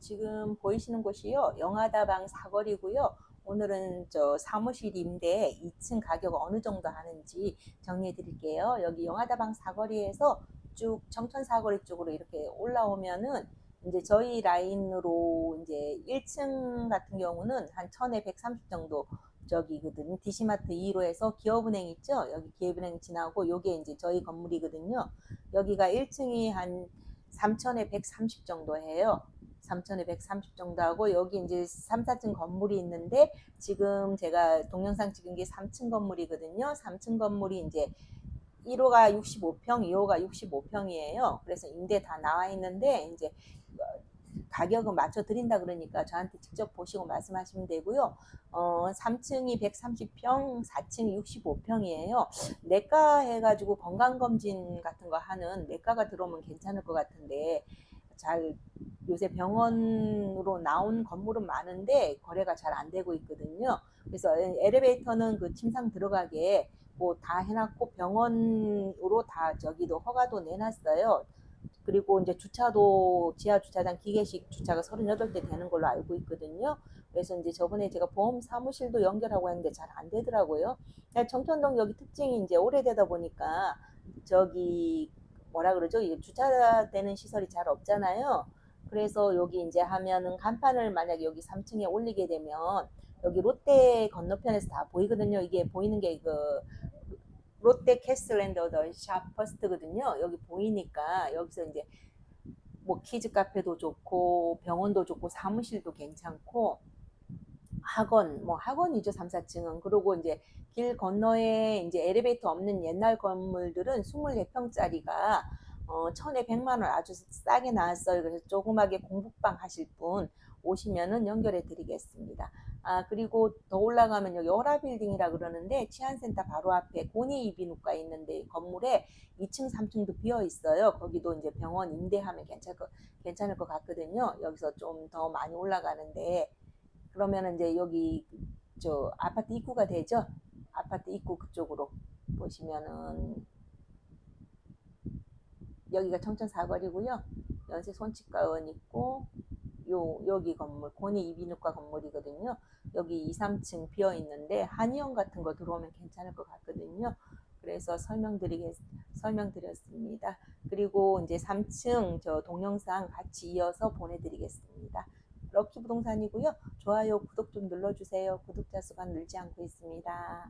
지금 보이시는 곳이요. 영하다방 사거리고요. 오늘은 저 사무실 임대 2층 가격 어느 정도 하는지 정리해 드릴게요. 여기 영하다방 사거리에서 쭉 청천 사거리 쪽으로 이렇게 올라오면은 이제 저희 라인으로 이제 1층 같은 경우는 한 1000에 130 정도 저기거든요. 디시마트 2로에서 기업은행 있죠? 여기 기업은행 지나고 요게 이제 저희 건물이거든요. 여기가 1층이 한 3천에 130 정도 해요. 3천에 130 정도 하고 여기 이제 3, 4층 건물이 있는데 지금 제가 동영상 찍은 게 3층 건물이거든요. 3층 건물이 이제 1호가 65평, 2호가 65평이에요. 그래서 임대 다 나와 있는데 이제 가격은 맞춰 드린다 그러니까 저한테 직접 보시고 말씀하시면 되고요. 어, 3층이 130평, 4층이 65평이에요. 내과 해가지고 건강검진 같은 거 하는 내과가 들어오면 괜찮을 것 같은데 잘 요새 병원으로 나온 건물은 많은데 거래가 잘 안 되고 있거든요. 그래서 엘리베이터는 그 침상 들어가게 뭐 다 해놨고 병원으로 다 저기도 허가도 내놨어요. 그리고 이제 주차도 지하 주차장 기계식 주차가 38대 되는 걸로 알고 있거든요. 그래서 이제 저번에 제가 보험 사무실도 연결하고 했는데 잘 안 되더라고요. 정천동 여기 특징이 이제 오래되다 보니까 저기 뭐라 그러죠? 주차되는 시설이 잘 없잖아요. 그래서 여기 이제 하면은 간판을 만약에 여기 3층에 올리게 되면 여기 롯데 건너편에서 다 보이거든요. 이게 보이는 게 그 롯데 캐슬랜드 더 샤퍼스트거든요. 여기 보이니까 여기서 이제 뭐 키즈 카페도 좋고 병원도 좋고 사무실도 괜찮고 학원 뭐 학원이죠 3, 4층은 그리고 이제 길 건너에 이제 엘리베이터 없는 옛날 건물들은 24평짜리가 어, 천에 100만 원 아주 싸게 나왔어요. 그래서 조그맣게 공부방 하실 분 오시면은 연결해 드리겠습니다. 아, 그리고 더 올라가면 여기 오라빌딩이라 그러는데 치안센터 바로 앞에 고니 이비인후과 있는데 건물에 2층, 3층도 비어 있어요. 거기도 이제 병원 임대하면 괜찮을 것, 괜찮을 것 같거든요. 여기서 좀 더 많이 올라가는데 그러면 이제 여기 저 아파트 입구가 되죠. 아파트 입구 그쪽으로 보시면은 여기가 청천 사거리고요. 연세 손치과원 있고 요 여기 건물 고니 이비인후과 건물이거든요. 여기 2, 3층 비어 있는데 한의원 같은 거 들어오면 괜찮을 것 같거든요. 그래서 설명드리겠 설명드렸습니다. 그리고 이제 3층 저 동영상 같이 이어서 보내드리겠습니다. 럭키 부동산이고요. 좋아요, 구독 좀 눌러주세요. 구독자 수가 늘지 않고 있습니다.